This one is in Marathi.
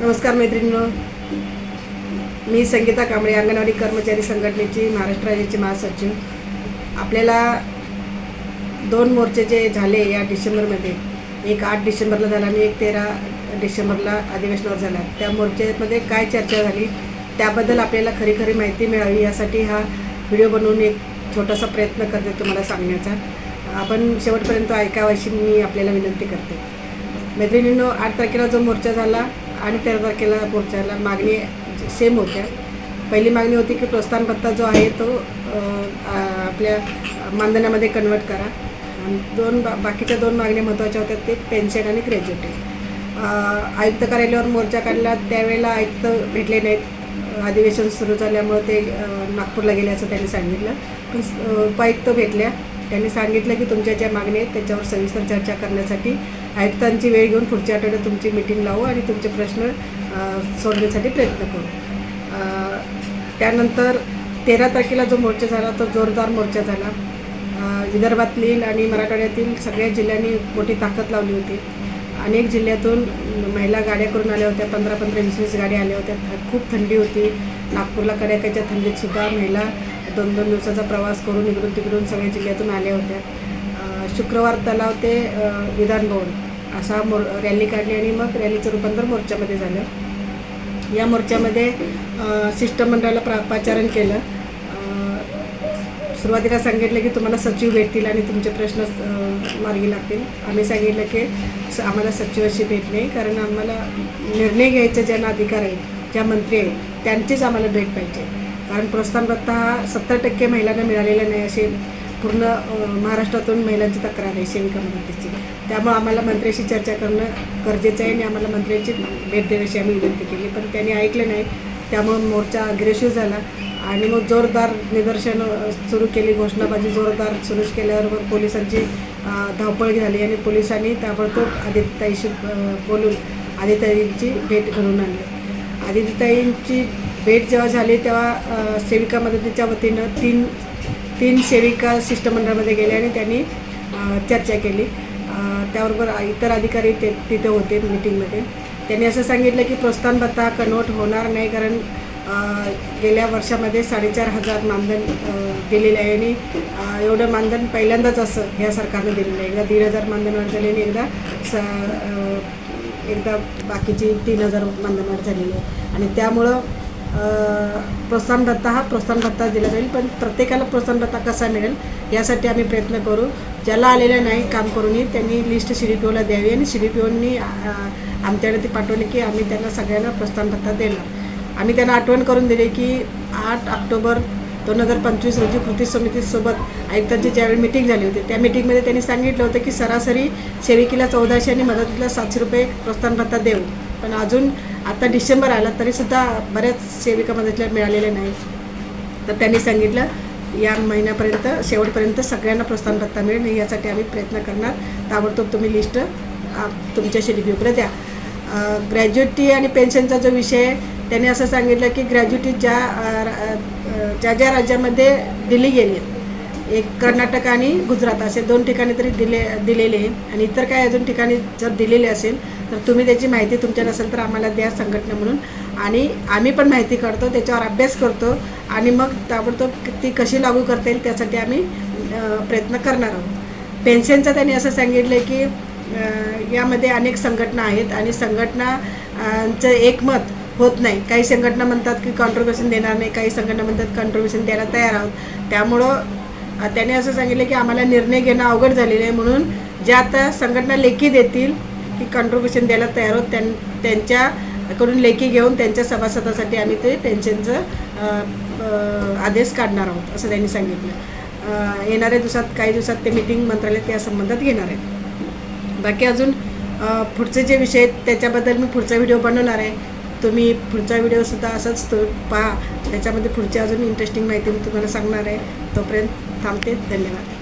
नमस्कार मैत्रिणींनो. मी संगीता कांबळे अंगणवाडी कर्मचारी संघटनेची महाराष्ट्र राज्याची महासचिव आपल्याला दोन मोर्चे जे झाले या डिसेंबरमध्ये एक आठ डिसेंबरला झाला आणि एक तेरा डिसेंबरला अधिवेशनावर झाला. त्या मोर्चेमध्ये काय चर्चा झाली त्याबद्दल आपल्याला खरी खरी माहिती मिळावी यासाठी हा व्हिडिओ बनवून एक छोटासा प्रयत्न करते तुम्हाला सांगण्याचा. आपण शेवटपर्यंत ऐकावं अशी मी आपल्याला विनंती करते. मैत्रिणींनो आठ तारखेला जो मोर्चा झाला आणि त्या तारखेला मोर्चाला मागणी सेम होत्या. पहिली मागणी होती की प्रोत्साहन पत्ता जो आहे तो आपल्या मानधनामध्ये कन्वर्ट करा. आणि दोन बा बाकीच्या दोन मागण्या महत्त्वाच्या होत्या ते पेन्शन आणि ग्रॅज्युएटी आयुक्त कार्यालयावर मोर्चा काढला. त्यावेळेला आयुक्त भेटले नाहीत. अधिवेशन सुरू झाल्यामुळे ते नागपूरला गेले असं त्यांनी सांगितलं. पण उपायुक्त भेटल्या. त्यांनी सांगितलं की तुमच्या ज्या मागण्या आहेत त्याच्यावर सविस्तर चर्चा करण्यासाठी आयुक्तांची वेळ घेऊन पुढच्या आठवड्यात तुमची मिटिंग लावू आणि तुमचे प्रश्न सोडवण्यासाठी प्रयत्न करू. त्यानंतर तेरा तारखेला जो मोर्चा झाला तो जोरदार मोर्चा झाला. विदर्भातील आणि मराठवाड्यातील सगळ्या जिल्ह्यांनी मोठी ताकद लावली होती. अनेक जिल्ह्यातून महिला गाड्या करून आल्या होत्या पंधरा पंधरा वीस वीस गाड्या आल्या होत्या. खूप थंडी होती. नागपूरला कड्याकाच्या थंडीतसुद्धा महिला दोन दोन दिवसाचा प्रवास करून इकडून तिकडून सगळ्या जिल्ह्यातून आल्या होत्या. शुक्रवार तलाव ते विधानभवन असा मोर रॅली काढली आणि मग रॅलीचं रूपांतर मोर्चामध्ये झालं. या मोर्चामध्ये शिष्टमंडळाला प्रा पाचारण केलं. सुरुवातीला सांगितलं की तुम्हाला सचिव भेटतील आणि तुमचे प्रश्न मार्गी लागतील. आम्ही सांगितलं की स- आम्हाला सचिवाशी भेट नाही कारण आम्हाला निर्णय घ्यायचे ज्यांना अधिकार आहेत ज्या मंत्री आहेत त्यांचीच आम्हाला भेट पाहिजे. कारण प्रोत्साहन भत्ता हा सत्तर टक्के महिलांना मिळालेला नाही असे पूर्ण महाराष्ट्रातून महिलांची तक्रार आहे सेविका मदतीची. त्यामुळे आम्हाला मंत्र्याशी चर्चा करणं गरजेचं आहे आणि आम्हाला मंत्र्यांची भेट देण्याची आम्ही विनंती केली. पण त्यांनी ऐकलं नाही त्यामुळं मोर्चा अग्रेसिव्ह झाला आणि मग जोरदार निदर्शन सुरू केली. घोषणाबाजी जोरदार सुरू केल्यावर मग पोलिसांची धावपळ झाली आणि पोलिसांनी ताबडतोब आदित्यताईशी बोलून आदित्यताईंची भेट घडवून आणली. आदित्यताईंची भेट जेव्हा झाली तेव्हा सेविका मदतीच्या वतीनं तीन तीन सेविका शिष्टमंडळामध्ये गेल्या आणि त्यांनी चर्चा केली. त्याबरोबर इतर अधिकारी ते तिथे होते मिटिंगमध्ये. त्यांनी असं सांगितलं की प्रोत्साहन भत्ता कन्वर्ट होणार नाही कारण गेल्या वर्षामध्ये साडेचार हजार मानधन दिलेलं आहे आणि एवढं मानधन पहिल्यांदाच असं ह्या सरकारनं दिलेलं आहे. एकदा दीड हजार मानधन वाढ झाली आणि एकदा स एकदा बाकीची तीन हजार मानधन वाढ झालेली आहे. आणि त्यामुळं प्रोत्साहनदत्ता हा प्रोत्साहन भत्ता दिला जाईल पण प्रत्येकाला प्रोत्साहनभत्ता कसा मिळेल यासाठी आम्ही प्रयत्न करू. ज्याला आलेलं नाही काम करूनही त्यांनी लिस्ट सी डी पी ओला द्यावी आणि सी डी पी ओनी आमच्याकडे ती पाठवली की आम्ही त्यांना सगळ्यांना प्रोत्साहनभत्ता देणार. आम्ही त्यांना आठवण करून दिली की आठ ऑक्टोबर दोन हजार पंचवीस रोजी कृती समितीसोबत आयुक्तांची ज्यावेळी मिटिंग झाली होती त्या मिटिंगमध्ये त्यांनी सांगितलं होतं की सरासरी सेविकेला चौदाशे आणि मदतीला सातशे रुपये प्रोत्साहन भत्ता देऊ. पण अजून आता डिसेंबर आला तरीसुद्धा बऱ्याच सेविका मदतीला मिळालेल्या नाही तर त्यांनी सांगितलं या महिन्यापर्यंत शेवटपर्यंत सगळ्यांना प्रोत्साहन भत्ता मिळेल यासाठी आम्ही प्रयत्न करणार. ताबडतोब तुम्ही लिस्ट तुमच्याशी तुमच्या द्या. ग्रॅज्युटी आणि पेन्शनचा जो विषय आहे त्यांनी असं सांगितलं की ग्रॅज्युटी ज्या ज्या ज्या राज्यामध्ये दिली गेली एक कर्नाटक आणि गुजरात असे दोन ठिकाणी तरी दिले दिलेले आहे आणि इतर काही अजून ठिकाणी जर दिलेले असेल तर तुम्ही त्याची माहिती तुमच्या नसेल तर आम्हाला द्या संघटना म्हणून. आणि आम्ही पण माहिती काढतो त्याच्यावर अभ्यास करतो आणि मग ताबडतोब ती कशी लागू करता येईल त्यासाठी आम्ही प्रयत्न करणार आहोत. पेन्शनचं त्यांनी असं सांगितलं की यामध्ये अनेक संघटना आहेत आणि संघटनाचं एकमत होत नाही. काही संघटना म्हणतात की कॉन्ट्रीब्युशन देणार नाही काही संघटना म्हणतात कॉन्ट्रीब्युशन द्यायला तयार आहोत. त्यामुळं त्याने असं सांगितलं की आम्हाला निर्णय घेणं अवघड झालेलं आहे म्हणून ज्या आता संघटना लेखी देतील की कॉन्ट्रीब्युशन द्यायला तयार होत त्यां त्यांच्याकडून लेखी घेऊन त्यांच्या सभासदासाठी आम्ही ते पेन्शनचं आदेश काढणार आहोत असं त्यांनी सांगितलं. येणाऱ्या दिवसात काही दिवसात ते मिटिंग मंत्रालय त्या संबंधात घेणार आहेत. बाकी अजून पुढचे जे विषय आहेत त्याच्याबद्दल मी पुढचा व्हिडिओ बनवणार आहे. तुम्ही पुढचा व्हिडिओसुद्धा असंच तो पहा. त्याच्यामध्ये पुढची अजून इंटरेस्टिंग माहिती मी तुम्हाला सांगणार आहे. तोपर्यंत थांबते. धन्यवाद.